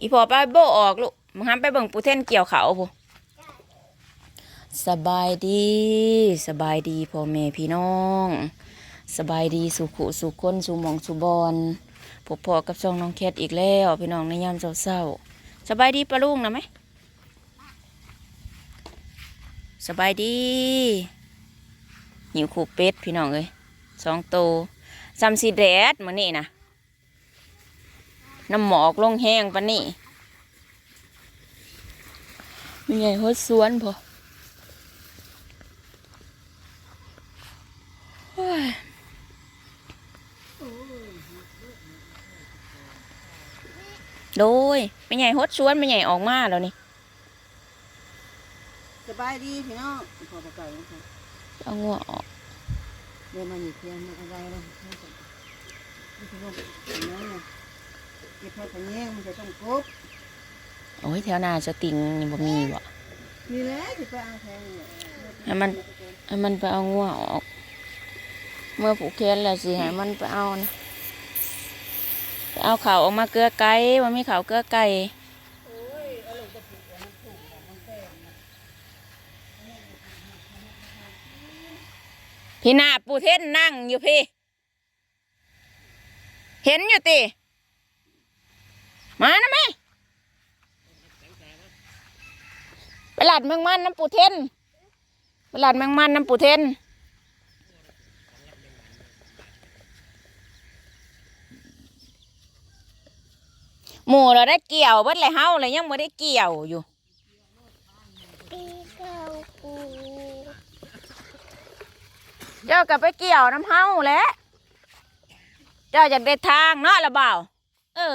อีพอไปโบออกลูกมึงห้ามไปเบิ่งปูเท่นเกี่ยวเขาพูสบายดี สบายดีพ่อแม่พี่น้อง สบายดีสุขุสุขคนสุหมองสุบอนพบพอกับช่องน้องแคทอีกแล้ว พี่น้องในยามเศร้าๆสบายดีปะลุงนะไหมสบายดีหิวขู่เป็ดพี่น้องเอ้ยสองโตวซัมซีแดดมื้อนี้นะ น้ำหมอกลงแห้งปะนี่มีไงฮดสวนพอโอ้ยโดยไม่ใหญ่ฮดสวนไม่ใหญ่ออกมาแล้วนี่สบายดีพี่น้องพอประกาศนะคะเอางัวออกเดี๋ยวมาหยิบเทียนมาอะไรแล้วนี่คือพวกน้องเนี่ยเก็บผ้าขนแยงมันจะต้องครบโอ้ยแถวหน้าสติงนี่บ่มีบ่นี่แหละที่ไปเอาแทงเนี่ยให้มันให้มันไปเอางัวออก เมื่อผูกแขนแล้วสิให้มันไปเอานะไปเอาเขาออกมาเกลือไก่ว่ามีเขาเกลือไก่พี่นาปูเทนนั่งอยู่พี่ เห็นอยู่ติ มานะแม่ไปหลัดแมงมันน้ำปูเทนไปหลัดแมงมันน้ำปูเทนหมูเราได้เกี่ยวเบิดเลยเฮาเลยยังไม่ได้เกี่ยวอยู่เจ้ากับไปเกี่ยวน้ำเฮาแล้วเจ้าอยากได้ทางเนาะละเบ่าเออ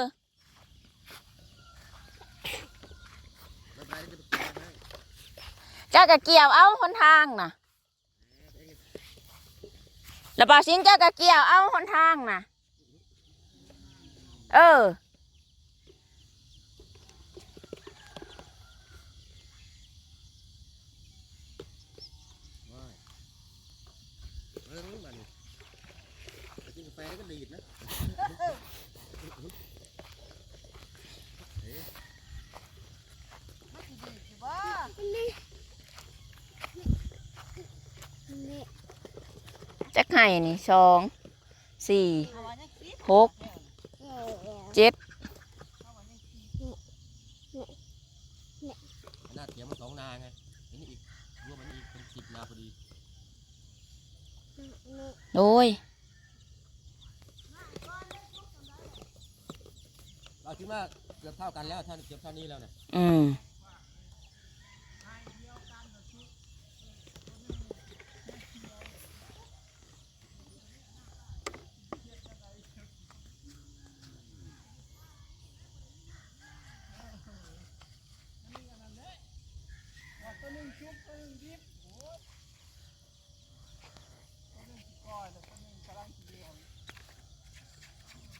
จ้าก็เกี่ยวเอาหนทางน่ะและเบ่าวสิงเจ้าก็เกี่ยวเอาหนทางน่ะ เออเออมันไปกินกาแฟก็ดีดนะ จักไห้นี่สองสี่หกเจ็ดหน้าเถียงมันสองนาไงอันนี้อีกรวมมันอีกเป็นสิบนาพอดีโอ้ยเราคิดว่าเกือบเท่ากันแล้วท่านเกือบเท่านี้แล้วเนี่ยอืม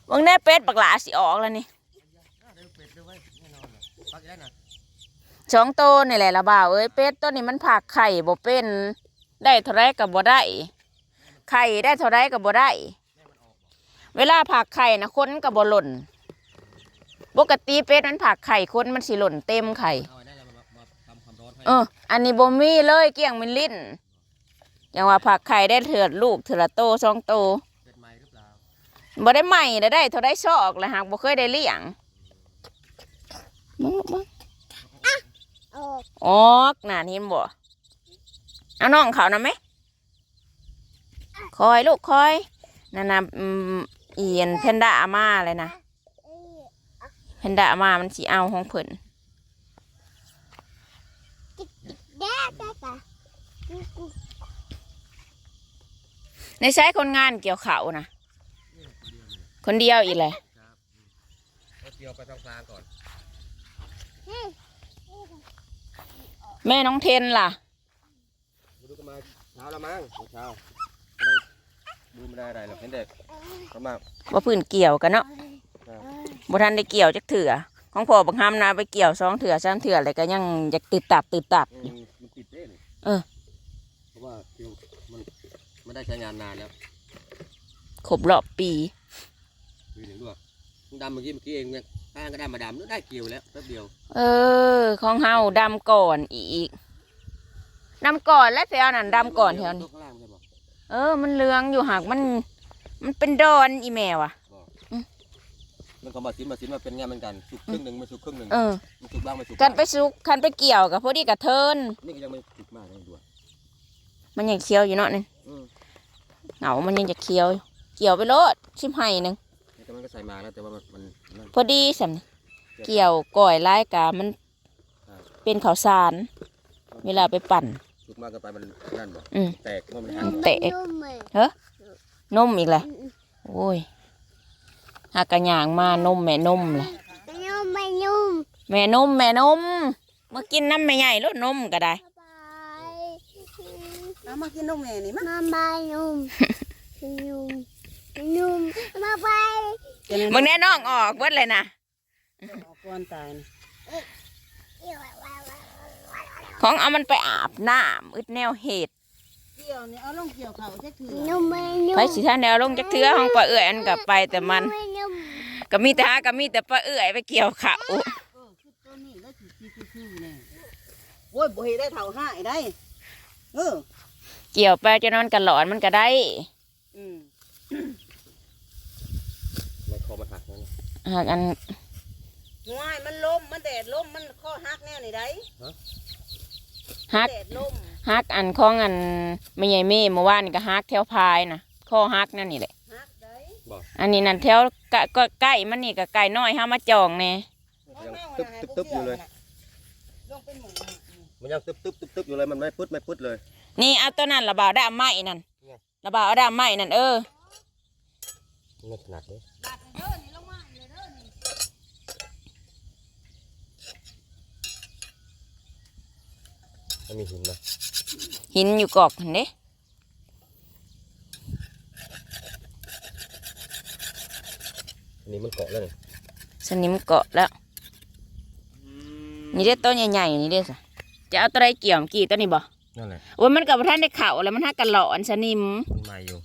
เบิ่งได้เป็ดบักหลาสิออกแล้วนี่น่อนเลยปักได้นะสองตัวนี่แหละละบ่าวเอ้ยเป็ดตัวนี้มันผักไข่บ่เป็น ได้เท่าไรกับบ่ได้ ไข่ได้เท่าไรกับบ่ได้ เวลาผักไข่นะค้นกับบ่หล่นปกติเป็ดมันผักไข่ค้นมันสิหล่นเต็มไข่เอาไอ้นั่นแหละมามาทำความร้อนให้เอออันนี้บ่มีเลยเกลี้ยงมันลิ้นอย่างว่าผักไข่ได้เถือดลูกเถือละโตสองโต บ่ได้ใหม่ได้ได้เท่าได้ซอกเลยหากบ่เคยได้เลี้ยงมึงมึงออกน่ะเห็นบ่เอาน้องเขานะไหมคอยลูกคอยนั่นน่ะอืมเอียนแพนด้ามาเลยนะแพนด้ามามันสิเอาของเพิ่นในใช้คนงานเกี่ยวเขานะ คนเดียวอีกเลยครับเอาเกี่ยวไปทางกลางก่อน แม่น้องเทนล่ะมาดูกันมาเช้าแล้วมั้งเช้าไม่ได้ดูไม่ได้อะไรหรอกเห็นเด็กก็มาว่าพื้นเกี่ยวกันเนาะครับบ่ทันได้เกี่ยวจักเถื่อของพ่อบังคับนะไปเกี่ยวสองเถื่อสามเถื่ออะไรก็ยังอยากตืดตับตืดตับอืมมันติดเด้นี่เออเพราะว่าเกี่ยวมันไม่ได้ใช้งานนานแล้วครบรอบปี ดูหนึ่งด้วยมึงดำเมื่อกี้เมื่อกี้เองเนี่ยข้างก็ได้มาดำนึกได้เกี่ยวแล้วแป๊บเดียว เออ ของเฮาดำก่อนอีกดำก่อนและแถวนั้นดำก่อนแถวนี้ข้างล่างใช่บอกเออ มันเหลืองอยู่หากมัน มันเป็นดอนอีแมวอะบอกอืมมันก็มาสินมาสินมาเป็นไงเหมือนกันสุกครึ่งหนึ่งไม่สุกครึ่งหนึ่งเออมันสุกบ้างไม่สุกกันไปบ้างซุกคันไปเกี่ยวกับพอดีกับเทินนี่ก็ยังไม่สุกมากเลยดูอะมันยังเคี้ยวอยู่เนาะนี่อืมเหงามันยังจะเคี้ยวอยู่เกี่ยวไปโลดชิมไห้หนึ่งแต่ มันก็ใส่มาแล้วแต่ว่ามันมันนั่นพอดีสำนี่เกี่ยวก่อยลายกามันใช่เป็นข้าวสาร เวลาไปปั่นสุกมากเกินไปมันนั่นบอกอืม แตกเพราะมันหักแตกนมอีกเลยโอ้ยหากระหยางมานมแม่นมเลยนุ่มไม่นุ่มแม่นมแม่นมมากินน้ำแม่ใหญ่แล้วนมก็ได้สบายเอามากินนมแม่นี่มา มาบายนุ่มนุ่มนุ่มมาบาย มึงแน่น้องออกเบิดเลยนะออกก่อนตายนะของเอามันไปอาบน้ำอึดแนวเหตุเกี่ยวนี่เอาลงเกี่ยวเขาจะถือนุ่มไม่นุ่มไปสิท่านแนวลงจักเทือห้องปลาเอื่อยอันกับไปแต่มันไม่นุ่มก็มีแต่หาก็มีแต่ปลาเอื่อยไปเกี่ยวเขาเออคือตัวนี้แล้วถือคือคือคือแน่โอ้ยบ่เห็นได้เท่าห้าได้เออเกี่ยวไปจะนอนกันหลอนมันก็ได้ อืม ในคอมันหักนั่น หากอันง่ายมันลมมันแดดลมมันข้อหักแน่นี่ได้ฮักแดดลมฮักอันของอันไม่ใหญ่เม่เมื่อวานนี่ก็ฮักแถวพายนะข้อฮักนั่นนี่แหละหักได้อันนี้นั่นแถวกะก็ใกล้มันนี่ก็ไก่น้อยห้ามาจองแน่ยังตึ๊บตึ๊บตึ๊บอยู่เลยลงเป็นหมูมันยังตึ๊บตึ๊บตึ๊บตึ๊บอยู่เลยมันไม่พุดไม่พุดเลย นี่เอาตัวนั้นระบาวด้ามไม้นั่นเนี่ยระบาวเอาด้ามไม้นั่นเออไม่ถนัดเลยบาดเด้อนี่ลงมาเลยเด้อนี่ มันมีหินนะหินอยู่กอกเห็นเด้อันนี้มันเกาะแล้วนี่สนิมเกาะแล้ว นี่เด้ตัวใหญ่ๆนี่เด้สะจะเอาตัวใดเกี่ยวเมื่อกี่ตัวนี้บ่นั่นแหละโอ้ยมันกับท่านได้เข่าแล้วมันหักกันหลอนสนิม มันใหม่อยู่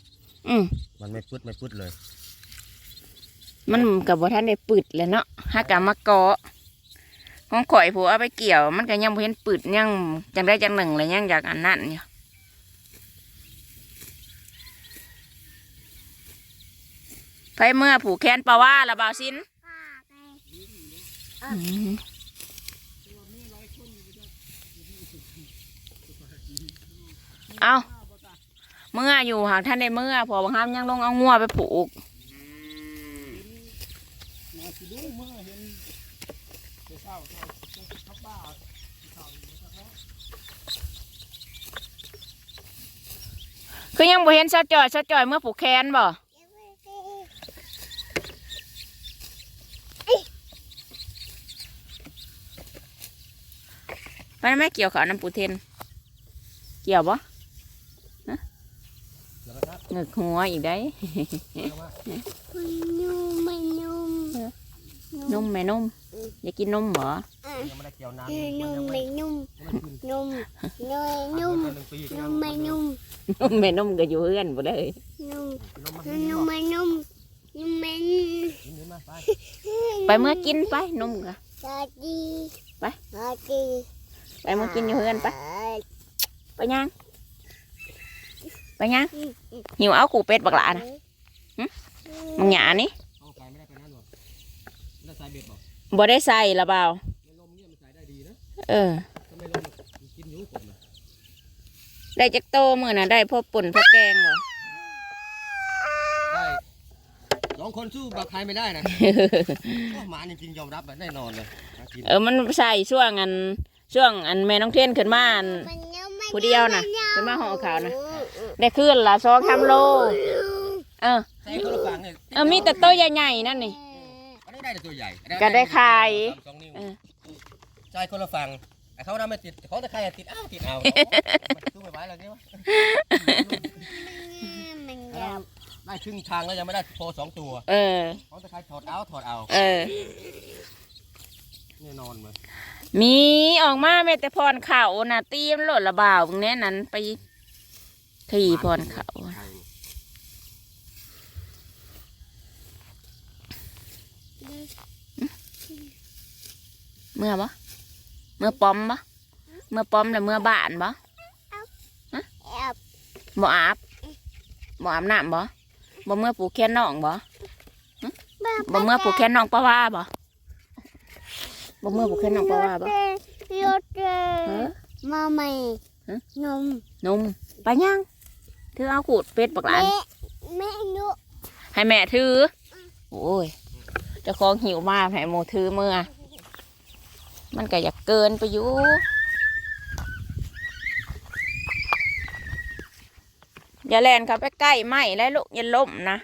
อืมมันไม่พุดไม่พุดเลย มันกับท่านได้ปืดเลยเนาะหักกันมาเกาะ ของข่อยผัวเอาไปเกี่ยว มันก็ยังบ่เห็นปืดยังจังได้จังหนึ่งเลยยังอยากอันนั้นอยู่ไผเมื่อผูกแขนปลาว่าละบ่าวสินป้าไปเอาเมื่ออยู่หากท่านได้เมื่อพอบางครั้งยังลงเอางัวไปผูก คือยังบ่เห็นซะจอยซะจอยเมื่อผูกแขนบ่ไปแม่เกี่ยวขาวน้ำปูเทน เกี่ยวบ่ฮะเงึกหัวอีกได้นุ่มไม่ นุ่มนมแม่นมอยากกินนมบ่ยังไม่ได้เกี่ยวนานนุ่มไม่นุ่มนุ่มน้อยนุ่มหนึ่งปีนุ่มไม่นุ่มนมแม่นมก็อยู่เฮือนบ่เลยนุ่มนุ่มไม่นุ่มนุ่มไม่ไปเมื่อกินไปนมก็สวัสดีไปสวัสดีไปเมื่อกินอยู่เฮือนไปไปยังไปยังหิวเอากูเป็ดบักหลานะมึงหยานี่ ไม่ได้ใส่เบ็ดบอกบ่ได้ใส่ละเบาในลมเนี่ยมันใส่ได้ดีนะเออถ้าไม่ลมมันกินอยู่ผมนะได้จักโตมื้อน่ะได้พ่อป่นพ่อแกงบ่ได้สองคนสู้บักใครไม่ได้นะโอ้หมาจริงๆยอมรับแบบแน่นอนเลยหากินเออมันใส่ช่วงอันช่วงอันแม่น้องเทนขึ้นมาอัน ผู้เดียวน่ะขึ้นมาห่อขาวน่ะ ได้ขึ้นละ2 3โล เออ ใส่คนละฝั่งเนี่ยเออมีแต่โตใหญ่ๆนั่นนี่อันนี้ ได้แต่ตัวใหญ่ก็ได้ขาย สองนิ้วเออใช่คนละฝั่งไอ้เขาทำไม่ติดเขาแต่ใครอะติดอ้าวติดเอามันสู้ไม่ไหวแล้วเนี่ยวะมันเอาได้ครึ่งทางแล้วยังไม่ได้โพสองตัวเออ เขาแต่ใครถอดเอาถอดเอาเออ แน่นอนเลยมีออกมาแม่แต่พรเขาน่ะตีมนโหลดระบ่าวพวกนี้นั้นไปขี่พรเขาใช่ มื่อบ่เมื่อป้อมบ่เมื่อป้อมแล้วเมื่อบ้านบ่แอบบ่อาบบ่อาบน้ำบ่บ่เมื่อผูกแขนน้องบ่บ่เมื่อผูกแขนน้องปะว่าบ่บ่เมื่อผูกแขนน้องปะว่าบ่โยเตเออมาใหม่ฮะนมนุ่มไปยังถือเอาขูดเป็ดปักหลานแม่แม่นุให้แม่ถือ โอ้ยเจะคองหิวมากให้โมถือเมื่อ มันก็อยากเกินไปอยู่อย่าแลนเขาไปใกล้ไหมแล้วลูกอย่าล้มนะ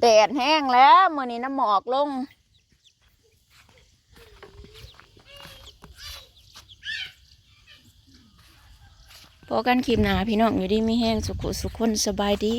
แดดแห้งแล้วมื่อนี้น้ำหมอกลง พอกันคลิปหนาพี่น้องอยู่ดีมีแห้งสุขุสุขคนสบายดี